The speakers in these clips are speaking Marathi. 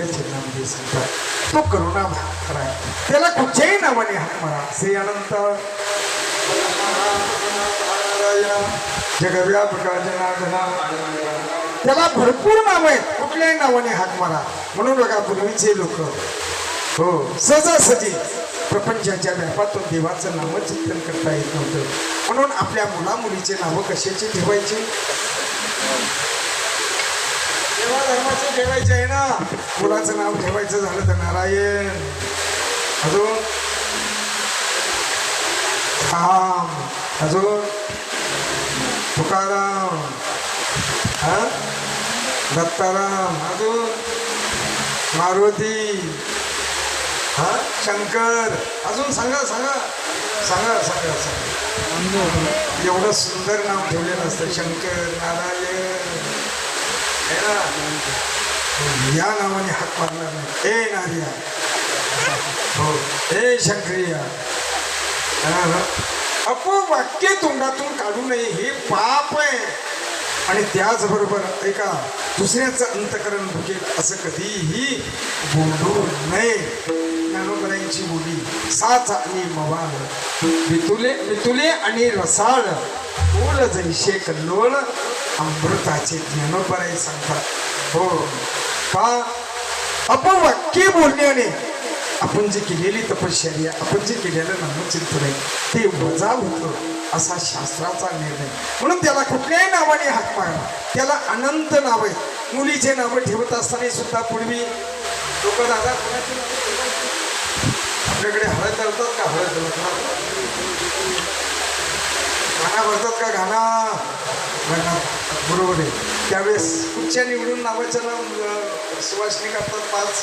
तिसऱ्या चिन्हामध्ये सांगतात तो करुणा भाकर आहे. त्याला कुठच्याही नावाने हात मारा. श्री अनंत. जगव्यापका जनार्दना त्याला भरपूर नाव आहेत. कुठल्याही नावाने हाक मारा. म्हणून बघा पूर्वीचे लोक. हो सहजासहजी प्रपंचाच्या व्यापातून देवाचं नामचिंतन करता येत नव्हतं. म्हणून आपल्या मुला मुलीचे नावं कशाचे ठेवायचे? सेवा धर्माचे ठेवायचे आहे ना. मुलाचं नाव ठेवायचं झालं तर नारायण. अजून? राम. अजून? तुकाराम. हा? दत्ताराम. अजून? मारुती. हा? शंकर. अजून सांगा सांगा. सांगा सांगा सांगा. एवढं सुंदर नाव ठेवलेलं असतं. शंकर नारायण. या नावाने हात मारणार नाही ए नारिया हो ए शंकरिया अपवाक्य तोंडातून काढू नये हे पाप आहे? आणि त्याचबरोबर ऐका दुसऱ्याचं अंतकरण भुकेल असं कधीही बोलू नये ज्ञानोबरांची बोली साच आणि मवाळ मितुले मितुले आणि रसाळ बोल जैसे कल्लोळ अमृताचे ज्ञानोबराय सांगतात हो. का वाक्य बोलण्याने आपण जे केलेली तपश्चर्या आपण जे केलेलं नामचिंतन आहे ते वजा होतं असा शास्त्राचा निर्णय. म्हणून त्याला कुठल्याही नावाने हात मारा. त्याला अनंत नाव आहे मुलीचे नावं ठेवत असताना सुद्धा पूर्वी लोक दादा आपल्याकडे हळद दळतात का? हळद गाणं गाणा भरतात का गाणा? बरोबर आहे. त्यावेळेस कुठच्या निवडून नावाचं नाव अं, करतात पाच.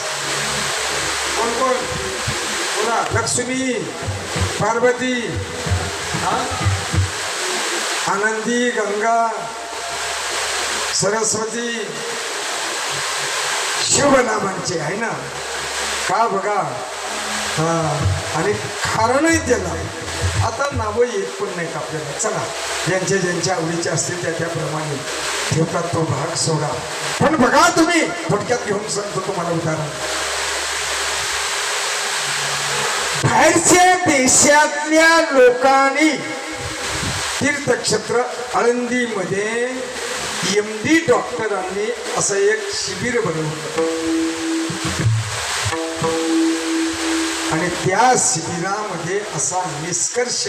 कोण कोण? बोला लक्ष्मी पार्वती. हा? आनंदी गंगा सरस्वती. शिवनामांचे आहे ना? का बघा? हा आणि कारणही त्याला आता नावं येत पण नाहीत आपल्याला. चला ज्यांच्या ज्यांच्या आवडीचे असतील त्या त्याप्रमाणे ठेवतात तो भाग सोडा. पण बघा तुम्ही थोडक्यात घेऊन सांगतो तुम्हाला उदाहरण. बाहेरच्या देशातल्या लोकांनी तीर्थक्षेत्र आळंदीमध्ये एम डी डॉक्टरांनी असं एक शिबिर बनवलं. त्या शिबिरामध्ये असा निष्कर्ष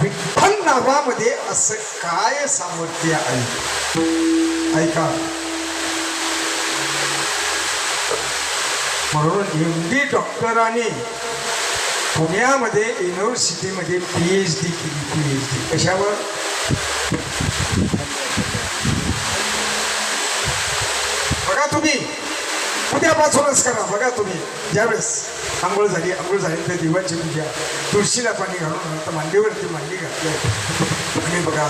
विठ्ठल नावामध्ये असं काय सामर्थ्य आहे? ऐका. म्हणून एम डी डॉक्टरांनी पुण्यामध्ये युनिव्हर्सिटीमध्ये पी एच डी केली पी एच डी कशावर बघा तुम्ही उद्यापासूनच करा. बघा तुम्ही ज्यावेळेस आंघोळ झाली आंघोळ झाली तर देवाची पूजा. तुळशीला पाणी घालून आता मांडीवरती मांडी घातली आणि बघा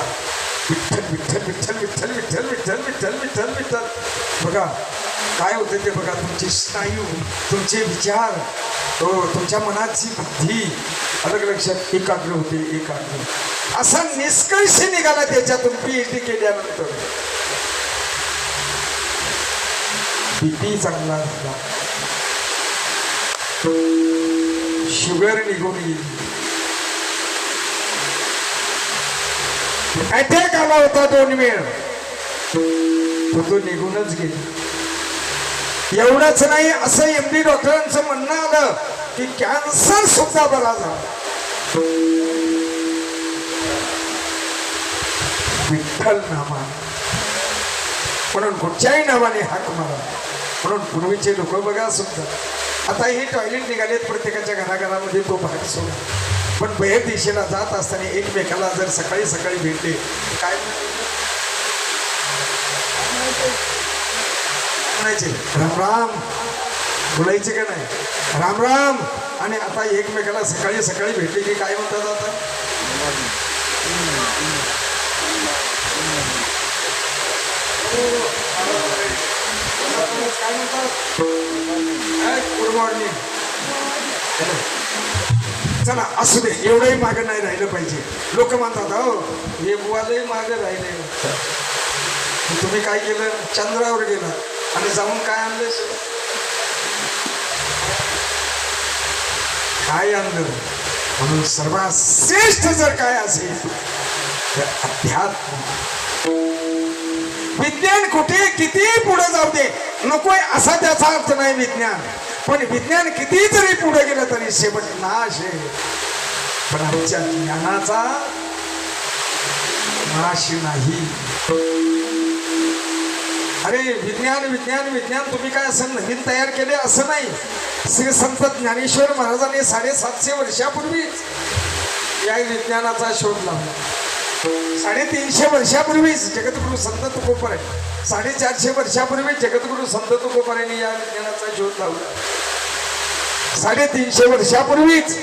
विठ्ठल विठ्ठल विठ्ठल विठ्ठल विठ्ठल विठ्ठल विठ्ठल विठ्ठल विठ्ठल. बघा काय होतं ते बघा तुमचे स्नायू तुमचे विचार हो तुमच्या मनाची बुद्धी. अलग लक्षात एकाग्र होते एकाग्र. असा निष्कर्ष निघाला त्याच्यातून पी एच डी केल्यानंतर. किती चांगला झाला. शुगर निघून गेली. अटॅक आला होता दोन वेळ. तो तो निघूनच गेला. एवढंच नाही असं एम डी डॉक्टरांचं म्हणणं आलं की कॅन्सर सुद्धा बरा झाला. विठ्ठल नामा म्हणून कुठच्याही नावाने हाक मारा. म्हणून पूर्वीचे लोक बघा सुद्धा. आता हे टॉयलेट निघालेत प्रत्येकाच्या घराघरामध्ये तो भाग सोडा पण बाहेर दिशेला जात असताना एकमेकाला जर सकाळी सकाळी भेटले काय म्हणायचे? राम राम. बोलायचे का नाही? राम राम. आणि आता एकमेकाला सकाळी सकाळी भेटले की काय म्हणतात आता? काय म्हणतात गुड मॉर्निंग चला असू दे एवढंही मागं नाही राहिलं पाहिजे. लोक म्हणतात हो हे बुवालही मागं राहिले. तुम्ही काय केलं? चंद्रावर गेला. आणि जाऊन काय आणलं काय आणलं? म्हणून सर्वात श्रेष्ठ जर काय असेल तर अध्यात्म. विज्ञान कुठे? किती पुढे जाऊ दे. नकोय असा त्याचा अर्थ नाही विज्ञान. पण विज्ञान किती जरी पुढे गेलं तरी शेवट नाश आहे. पण आमच्या ज्ञानाचा नाश नाही. अरे विज्ञान विज्ञान विज्ञान तुम्ही काय असं नवीन तयार केले असं नाही. श्री संत ज्ञानेश्वर महाराजांनी साडेसातशे वर्षापूर्वीच या विज्ञानाचा शोध लावला. साडेतीनशे वर्षापूर्वीच जगद्गुरु संत तुकोपर साडेचारशे वर्षापूर्वी जगद्गुरु संत तुकोपरांनी या विज्ञानाचा शोध लावला. साडेतीनशे वर्षापूर्वीच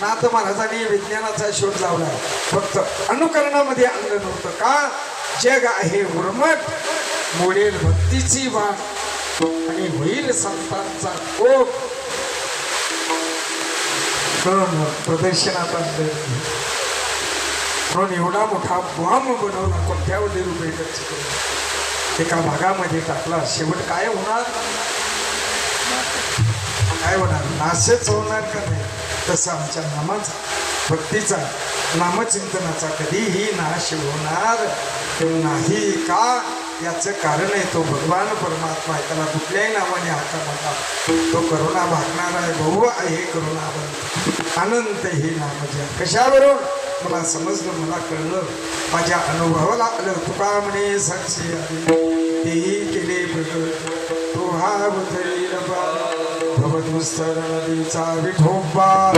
नाथ महाराजांनी विज्ञानाचा शोध लावला. फक्त अनुकरणामध्ये आणलं नव्हतं. का? जग आहे उर्मट मोडेल भक्तीची वाट आणि होईल संतांचा कोप. प्रदर्शनात आणलं. म्हणून एवढा मोठा बॉम्ब बनवला कोट्यावधी रुपये खर्च करून. एका भागामध्ये टाकला. शेवट काय होणार? काय होणार? नाशच होणार का नाही? तसं आमच्या नामाचा भक्तीचा नामचिंतनाचा कधीही नाश होणार नाही का? याचं कारण आहे तो भगवान परमात्मा आहे. त्याला कुठल्याही नावाने हाका म्हणता तो करुणा भागणारा आहे. बहु आहे करुणा अनंत हे नाम जे कशाबरोबर मला समजलं मला कळलं. माझ्या अनुभवाला आलं. तुका म्हणे साक्षी तेही केले प्रकट तो हा बदली भवदुस्तर नदीचा विठोबा.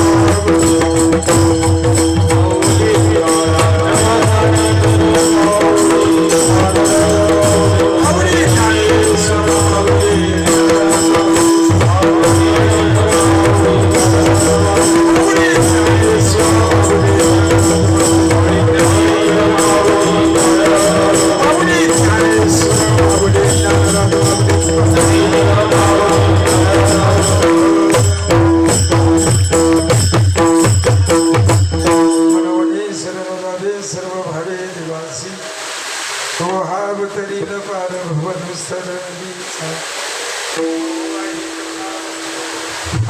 Yes.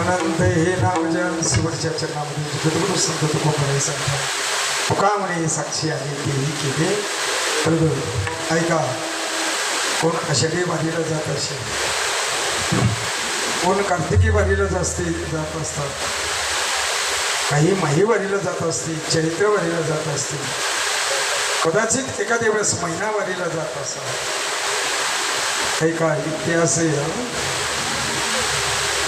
अनंत हे नाम जन शिवच्या चरणामध्ये जगद्गुरु संत तुकोबराय सांगतात तुका म्हणे साक्षी आहे तेही केले. तर ऐका कोण आषाढी वारीला जात असेल कोण कार्तिकी वारीला जास्ते जात असतात काही माहीवारीला जात असतील चैत्रवारीला जात असतील कदाचित एखाद्या वेळेस महिनावारीला जात असा ऐका इतिहास आहे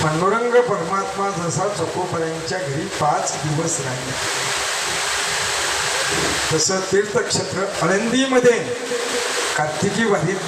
पांडुरंग परमात्मा जसा चकोपर्यंतच्या घरी पाच दिवस राहिले. तसं तीर्थक्षेत्र आळंदीमध्ये कार्तिकी वारीत